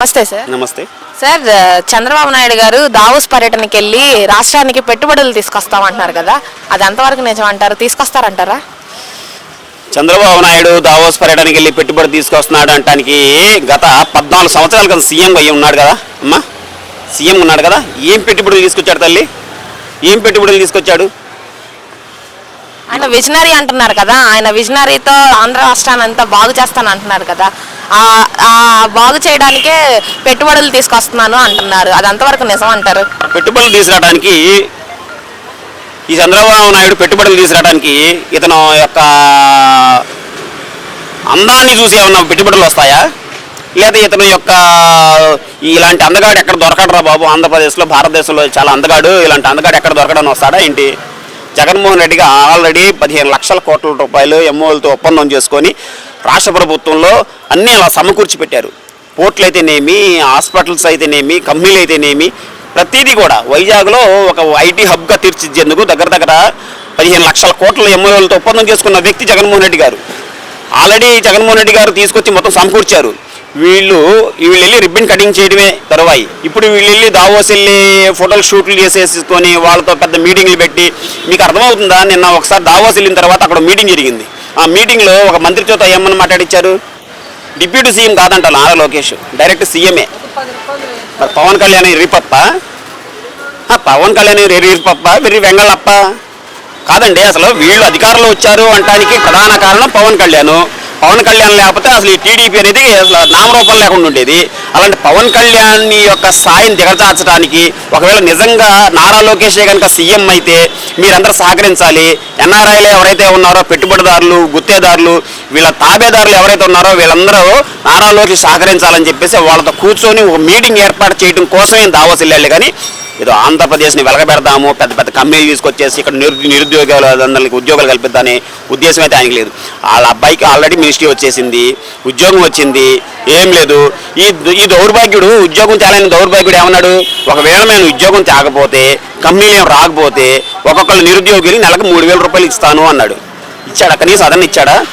నమస్తే సార్. నమస్తే. సార్ చంద్రబాబు నాయుడు గారు దావోస్ పర్యటనకి వెళ్ళి రాష్ట్రానికి పెట్టుబడులు తీసుకొస్తామంటున్నారు కదా అది ఎంతవరకు నిజం అంటారు తీసుకొస్తారంటారా? చంద్రబాబు నాయుడు దావోస్ పర్యటనకి వెళ్ళి పెట్టుబడి తీసుకొస్తున్నాడు అంటానికి గత పద్నాలుగు సంవత్సరాల క్రితం సీఎం అయ్యి ఉన్నాడు కదా అమ్మా. సీఎం ఉన్నాడు కదా ఏం పెట్టుబడులు తీసుకొచ్చాడు తల్లి? ఏం పెట్టుబడులు తీసుకొచ్చాడు? ఆయన విజనరీ అంటున్నారు కదా. ఆయన విజనరీతో ఆంధ్ర రాష్ట్రాన్ని అంతా బాగు చేస్తాను అంటున్నారు కదా. ఆ బాగు చేయడానికే పెట్టుబడులు తీసుకొస్తున్నాను అంటున్నారు. అది అంతవరకు నిజం అంటారు? పెట్టుబడులు తీసుకురావడానికి ఈ చంద్రబాబు నాయుడు పెట్టుబడులు తీసుకురావడానికి ఇతను యొక్క అందాన్ని చూసి ఏమన్నా పెట్టుబడులు వస్తాయా? లేదా ఇతను యొక్క ఇలాంటి అందగాడు ఎక్కడ దొరకడరా బాబు? ఆంధ్రప్రదేశ్లో భారతదేశంలో చాలా అందగాడు ఇలాంటి అందగాడు ఎక్కడ దొరకడని వస్తాడా ఏంటి? జగన్మోహన్ రెడ్డిగా ఆల్రెడీ పదిహేను లక్షల కోట్ల రూపాయలు ఎంఓలతో ఒప్పందం చేసుకొని రాష్ట్ర ప్రభుత్వంలో అన్నీ అలా సమకూర్చి పెట్టారు పోర్ట్లు అయితేనేమి హాస్పిటల్స్ అయితేనేమి కంపెనీలు అయితేనేమి ప్రతిదీ కూడా వైజాగ్లో ఒక ఐటీ హబ్గా తీర్చిదిద్దేందుకు దగ్గర దగ్గర పదిహేను లక్షల కోట్ల ఎంఓలతో ఒప్పందం చేసుకున్న వ్యక్తి జగన్మోహన్ రెడ్డి గారు. ఆల్రెడీ జగన్మోహన్ రెడ్డి గారు తీసుకొచ్చి మొత్తం సమకూర్చారు. వీళ్ళు వీళ్ళు వెళ్ళి రిబ్బన్ కటింగ్ చేయడమే తరువాయి. ఇప్పుడు వీళ్ళు వెళ్ళి దావోస్ వెళ్ళి ఫోటోలు షూట్లు చేసేసుకొని వాళ్ళతో పెద్ద మీటింగ్లు పెట్టి మీకు అర్థమవుతుందా? నిన్న ఒకసారి దావోస్ వెళ్ళిన తర్వాత అక్కడ మీటింగ్ జరిగింది. ఆ మీటింగ్లో ఒక మంత్రితో ఏమని మాట్లాడించారు డిప్యూటీ సీఎం కాదంట నారా లోకేష్ డైరెక్ట్ సీఎంఏ. మరి పవన్ కళ్యాణ్ రిపప్ప పవన్ కళ్యాణ్ రిపప్ప వెర్రి వెంగళప్ప? కాదండి అసలు వీళ్ళు అధికారంలో వచ్చారు అంటానికి ప్రధాన కారణం పవన్ కళ్యాణ్. పవన్ కళ్యాణ్ లేకపోతే అసలు ఈ టీడీపీ అనేది అసలు నామరూపం లేకుండా ఉండేది. అలాంటి పవన్ కళ్యాణ్ యొక్క సాయం దిగజార్చడానికి ఒకవేళ నిజంగా నారా లోకేష్ కనుక సీఎం అయితే మీరందరూ సహకరించాలి. ఎన్ఆర్ఐలు ఎవరైతే ఉన్నారో పెట్టుబడిదారులు గుత్తేదారులు వీళ్ళ తాబేదారులు ఎవరైతే ఉన్నారో వీళ్ళందరూ నారా లోకేష్ సహకరించాలని చెప్పేసి వాళ్ళతో కూర్చొని ఒక మీటింగ్ ఏర్పాటు చేయడం కోసమే దావోస్ వెళ్ళాలి కానీ ఏదో ఆంధ్రప్రదేశ్ని వెలగబెడదాము పెద్ద పెద్ద కంపెనీలు తీసుకొచ్చేసి ఇక్కడ నిరు నిరుద్యోగాలు ఉద్యోగాలు కల్పిద్దానే ఉద్దేశం అయితే ఆయనకి లేదు. వాళ్ళ అబ్బాయికి ఆల్రెడీ మినిస్ట్రీ వచ్చేసింది ఉద్యోగం వచ్చింది ఏం లేదు. ఈ ఈ దౌర్భాగ్యుడు ఉద్యోగం తేలని దౌర్భాగ్యుడు ఏమన్నాడు? ఒకవేళ నేను ఉద్యోగం తేకపోతే కంపెనీలు ఏం రాకపోతే ఒక్కొక్కళ్ళు నిరుద్యోగులు నెలకు మూడు వేల రూపాయలు ఇస్తాను అన్నాడు. ఇచ్చాడా? కనీసం అదన్న ఇచ్చాడా?